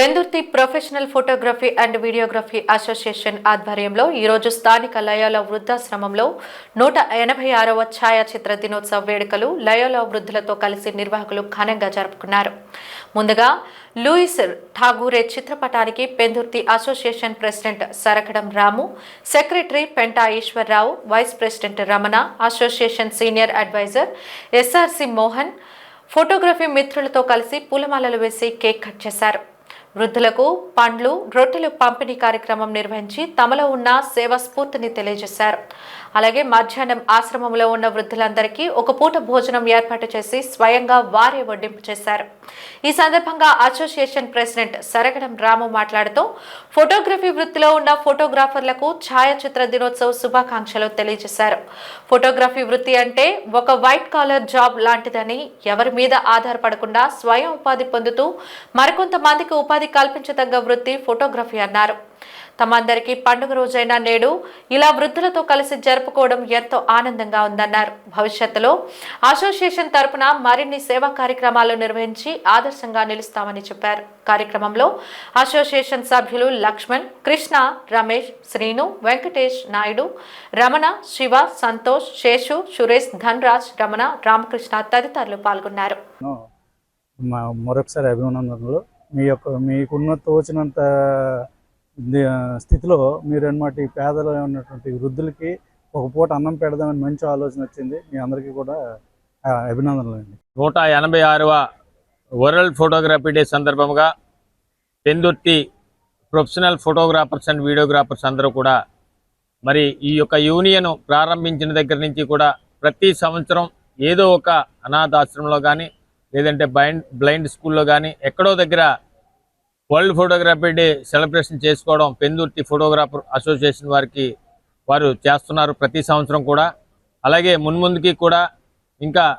Pendurthi professional photography and videography association ఆధ్వర్యంలో ఈరోజు స్థానిక లయోల వృద్ధాశ్రమంలో నూట ఎనభై ఆరవ ఛాయాచిత్ర దినోత్సవ వేడుకలు లయోల వృద్ధులతో కలిసి నిర్వాహకులు ఘనంగా జరుపుకున్నారు. ముందుగా లూయిస్ ఠాగూరే చిత్రపటానికి Pendurthi association president Sarakadam Ramu secretary Penta Eswar Rao vice president Ramana association senior advisor SRC Mohan photography మిత్రులతో కలిసి పూలమాలలు వేసి కేక్ కట్ చేశారు. వృద్ధులకు పండ్లు రొట్టెలు పంపిణీ కార్యక్రమం నిర్వహించి తమలో ఉన్న సేవా స్ఫూర్తిని తెలియజేశారు. అలాగే మధ్యాహ్నం ఆశ్రమంలో ఉన్న వృద్ధులందరికీ ఒక పూట భోజనం ఏర్పాటు చేసి స్వయంగా వారే వడ్డింపు చేశారు. ఈ సందర్భంగా అసోసియేషన్ ప్రెసిడెంట్ సరగడం రాము మాట్లాడుతూ ఫోటోగ్రఫీ వృత్తిలో ఉన్న ఫోటోగ్రాఫర్లకు ఛాయాచిత్ర దినోత్సవ శుభాకాంక్షలు తెలియజేశారు. ఫోటోగ్రఫీ వృత్తి అంటే ఒక వైట్ కాలర్ జాబ్ లాంటిదని ఎవరి మీద ఆధారపడకుండా స్వయం ఉపాధి పొందుతూ మరికొంతమందికి ఉపాధి కల్పించదగ్గ వృత్తి ఫోటోగ్రఫీ అన్నారు. తమందరికీ పండుగ రోజైన నేడు ఇలా వృద్ధులతో కలిసి జరుపుకోవడం ఎంతో ఆనందంగా ఉందన్నారు. భవిష్యత్తులో అసోసియేషన్ తరపున మరిన్ని సేవా కార్యక్రమాలు నిర్వహించి ఆదర్శంగా నిలుస్తామని చెప్పారు. కార్యక్రమంలో అసోసియేషన్ సభ్యులు లక్ష్మణ్ కృష్ణ రమేష్ శ్రీను వెంకటేష్ నాయుడు రమణ శివ సంతోష్ శేషు సురేష్ ధన్రాజ్ రమణ రామకృష్ణ తదితరులు పాల్గొన్నారు. మరొకసారి అభినందనలు. మీ యొక్క మీకున్న తోచినంత స్థితిలో మీరు అన్నమాట ఈ పేదలు ఉన్నటువంటి వృద్ధులకి ఒక పూట అన్నం పెడదామని మంచి ఆలోచన వచ్చింది. మీ అందరికీ కూడా అభినందనలు అండి నూట ఎనభై ఆరవ వరల్డ్ ఫోటోగ్రఫీ డే సందర్భంగా Pendurthi professional photographers and videographers అందరూ కూడా మరి ఈ యొక్క యూనియన్ ప్రారంభించిన దగ్గర నుంచి కూడా ప్రతి సంవత్సరం ఏదో ఒక అనాథాశ్రమంలో కానీ లేదంటే బైండ్ బ్లైండ్ స్కూల్లో కానీ ఎక్కడో దగ్గర వరల్డ్ ఫోటోగ్రఫీ డే సెలబ్రేషన్ చేసుకోవడం పెందుర్తి ఫోటోగ్రాఫర్ అసోసియేషన్ వారికి వారు చేస్తున్నారు ప్రతి సంవత్సరం కూడా. అలాగే మున్ముందుకి కూడా ఇంకా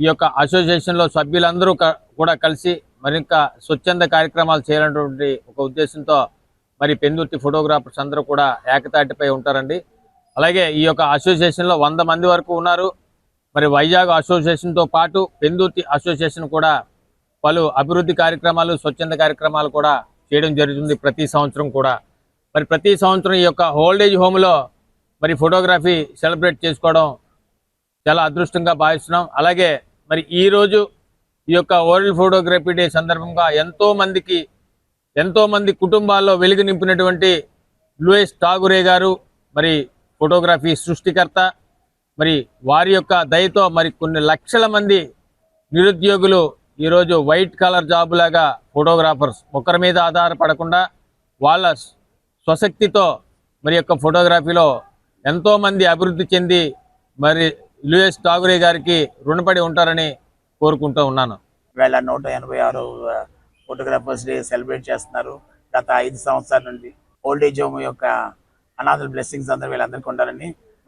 ఈ యొక్క అసోసియేషన్లో సభ్యులందరూ క- కూడా కలిసి మరి ఇంకా స్వచ్ఛంద కార్యక్రమాలు చేయాలన్నటువంటి ఒక ఉద్దేశంతో మరి పెందుర్తి ఫోటోగ్రాఫర్స్ అందరూ కూడా ఏకతాటిపై ఉంటారండి. అలాగే ఈ యొక్క అసోసియేషన్లో వంద మంది వరకు ఉన్నారు. మరి వైజాగ్ అసోసియేషన్తో పాటు పెందుర్తి అసోసియేషన్ కూడా పలు అభివృద్ధి కార్యక్రమాలు స్వచ్ఛంద కార్యక్రమాలు కూడా చేయడం జరుగుతుంది ప్రతి సంవత్సరం కూడా. మరి ప్రతి సంవత్సరం ఈ యొక్క ఓల్డేజ్ హోమ్లో మరి ఫోటోగ్రఫీ సెలబ్రేట్ చేసుకోవడం చాలా అదృష్టంగా భావిస్తున్నాం. అలాగే మరి ఈ రోజు ఈ యొక్క వరల్డ్ ఫోటోగ్రఫీ డే సందర్భంగా ఎంతోమందికి ఎంతోమంది కుటుంబాల్లో వెలుగు నింపినటువంటి లూయిస్ ఠాగురే గారు మరి ఫోటోగ్రఫీ సృష్టికర్త మరి వారి యొక్క దయతో మరి కొన్ని లక్షల మంది నిరుద్యోగులు ఈరోజు వైట్ కలర్ జాబ్ లాగా ఫోటోగ్రాఫర్స్ ఒకరి మీద ఆధారపడకుండా వాళ్ళ స్వశక్తితో మరి యొక్క ఫోటోగ్రఫీలో ఎంతోమంది అభివృద్ధి చెంది మరి యుఎస్ ఠాగురే గారికి రుణపడి ఉంటారని కోరుకుంటూ ఉన్నాను. వేల నూట ఎనభై ఆరు ఫోటోగ్రాఫర్స్ డే సెలబ్రేట్ చేస్తున్నారు. గత ఐదు సంవత్సరాల నుండి ఓల్డ్ ఏజ్ హోమ్ యొక్క అనాథల్ బ్లెస్సింగ్స్ అందరూ వీళ్ళందరికీ ఉండాలని